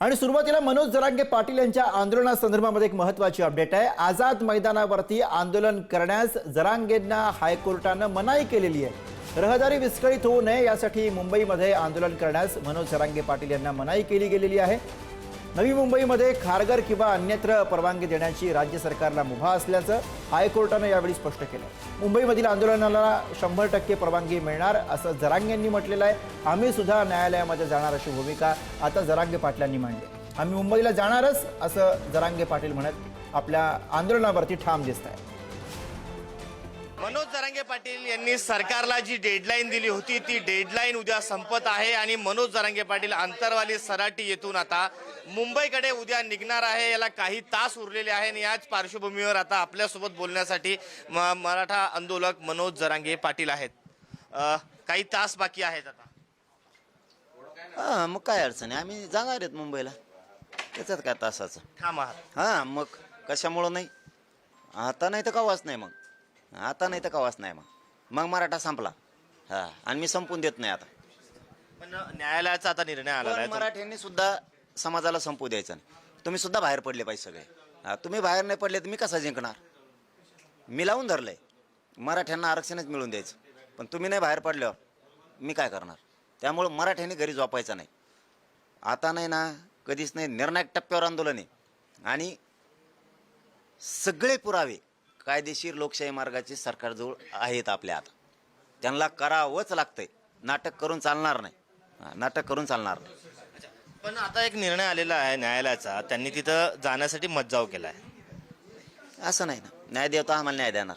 आणि सुरुवातीला मनोज जरांगे पाटील यांच्या आंदोलनासंदर्भामध्ये एक महत्वाची अपडेट आहे. आझाद मैदानावरती आंदोलन करण्यास जरांगेंना हायकोर्टानं मनाई केलेली आहे. रहदारी विस्कळीत होऊ नये यासाठी मुंबईमध्ये आंदोलन करण्यास मनोज जरांगे पाटील यांना मनाई केली गेलेली आहे. नवी मुंबईमध्ये खारघर किंवा अन्यत्र परवानगी देण्याची राज्य सरकारला मुभा असल्याचं हायकोर्टानं यावेळी स्पष्ट केलं. मुंबईमधील आंदोलनाला शंभर टक्के परवानगी मिळणार असं जरांग यांनी म्हटलेलं आहे. आम्ही सुद्धा न्यायालयामध्ये जाणार अशी भूमिका आता जरांगे पाटलांनी मांडली. आम्ही मुंबईला जाणारच असं जरांगे पाटील म्हणत आपल्या आंदोलनावरती ठाम दिसत आहे मनोज जरांगे पाटील यांनी सरकारला जी डेडलाईन दिली होती ती डेडलाईन उद्या संपत आहे आणि मनोज जरांगे पाटील आंतरवाली सराटी येथून आता मुंबईकडे उद्या निघणार आहे. याला काही तास उरलेले आहे आणि याच पार्श्वभूमीवर आता आपल्यासोबत बोलण्यासाठी म- मराठा आंदोलक मनोज जरांगे पाटील आहेत. अ, काही तास बाकी आहेत आता. हा मग काय अडचण आहे? आम्ही जाणार आहेत मुंबईला. त्याच्यात काय तासाचं? ठाम आहात. हा मग कशामुळं नाही? आता नाही तर कवाच नाही मग. आता नाही तर कवाच नाही मग. मग मराठा संपला. हा आणि मी संपून देत नाही आता. पण न्यायालयाचा आता निर्णय आला पण आहे. मराठ्यांनी सुद्धा समाजाला संपू द्यायचं नाही. तुम्ही सुद्धा बाहेर पडले पाहिजे सगळे. तुम्ही बाहेर नाही पडले तर मी कसा जिंकणार? मी लावून धरलंय. मराठ्यांना आरक्षणच मिळून द्यायचं. पण तुम्ही नाही बाहेर पडल्यावर मी काय करणार? त्यामुळं मराठ्यांनी घरी झोपायचं नाही. आता नाही ना कधीच नाही निर्णायक टप्प्यावर आंदोलन आहे. आणि सगळे पुरावे कायदेशीर लोकशाही मार्गाचे सरकारजवळ आहेत आपल्या आता. त्यांना करावंच लागतंय. नाटक करून चालणार नाही. नाटक करून चालणार नाही. पण आता एक निर्णय आलेला आहे न्यायालयाचा. त्यांनी तिथं जाण्यासाठी मज्जाव केला आहे असं नाही ना. न्याय देवता आम्हाला न्याय देणार.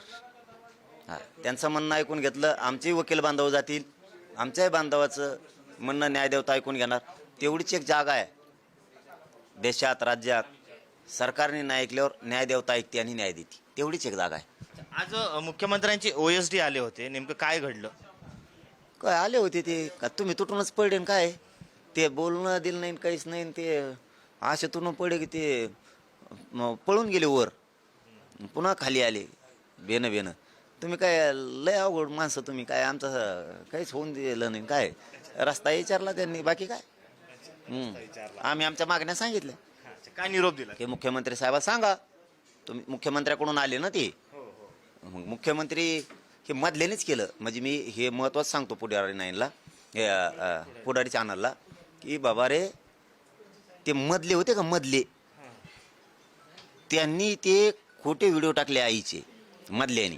हा त्यांचं म्हणणं ऐकून घेतलं. आमचेही वकील बांधव जातील. आमच्याही बांधवाचं म्हणणं न्यायदेवता ऐकून घेणार. तेवढीच एक जागा आहे. देशात राज्यात सरकारने नाही ऐकल्यावर न्यायदेवता ऐकते आणि न्याय देते. तेवढीच एक जागा आहे. आज अ, मुख्यमंत्र्यांची ओएसडी आले होते. नेमकं काय घडलं? काय आले होते ते? का तुम्ही तुटूनच पडले न काय? ते बोलणं दिलं नाही काहीच नाही ते असे तुटून पडले की ते म, पळून गेले वर. पुन्हा खाली आले बेनं बेनं. तुम्ही काय लय अवघड माणसं तुम्ही काय आमचं काहीच होऊन दिलं नाही काय? रस्ता विचारला त्यांनी बाकी काय? हम्म. आम्ही आमच्या मागण्या सांगितल्या. काय निरोप दिला? की मुख्यमंत्री साहेबा सांगा. तुम्ही मुख्यमंत्र्याकडून आले ना ते? मग मुख्यमंत्री हे मधल्यानेच केलं. म्हणजे मी हे महत्वाचं सांगतो पुढारी नाईनला हे अ, अ, पुढारी चॅनलला की बाबा रे ते मधले होते का मधले? त्यांनी ते खोटे व्हिडिओ टाकले आईचे मधल्यानी.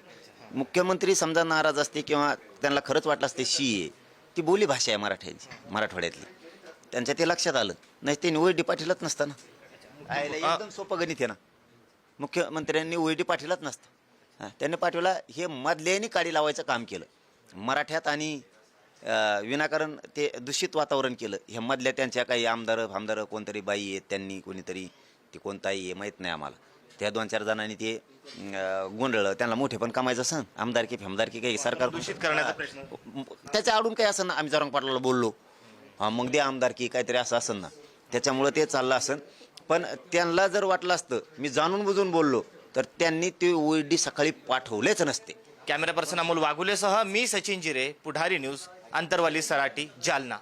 मुख्यमंत्री समजा नाराज असते किंवा त्यांना खरंच वाटलं असते शी आहे ती बोली भाषा आहे मराठ्यांची मराठवाड्यातली. त्यांच्या ते लक्षात आलं. नाही ते ओळडी पाठीलच नसतं ना. आयला एकदम सोपं गणित आहे ना. मुख्यमंत्र्यांनी ओळडी पाठीलाच नसतं. त्यांनी पाठवला हे मधल्यानी काडी लावायचं काम केलं. मराठ्यात आणि विनाकारण ते दूषित वातावरण केलं. हे मधल्या त्यांच्या काही आमदार फामदार कोणतरी बाई आहेत त्यांनी कोणीतरी ते कोणताही आहे माहीत नाही आम्हाला. त्या दोन चार जणांनी ते गोंधळलं. त्यांना मोठे पण कमायचं सण आमदारकी फेमदारकी काही सरकार दूषित करण्याचा प्रश्न. त्याच्या आडून काही असं ना आम्ही जरंग पाटलाला बोललो. हा मग दे आमदारकी काहीतरी असं असन ना. त्याच्यामुळं ते चाललं असन पण त्यांना जर वाटलं असतं मी जाणून बुजून बोललो तर त्यांनी ते ओळडी सकाळी पाठवलेच नसते. कॅमेरा पर्सन अमोल वाघुलेसह मी सचिन जिरे पुढारी न्यूज. अंतरवाली सराटी जालना.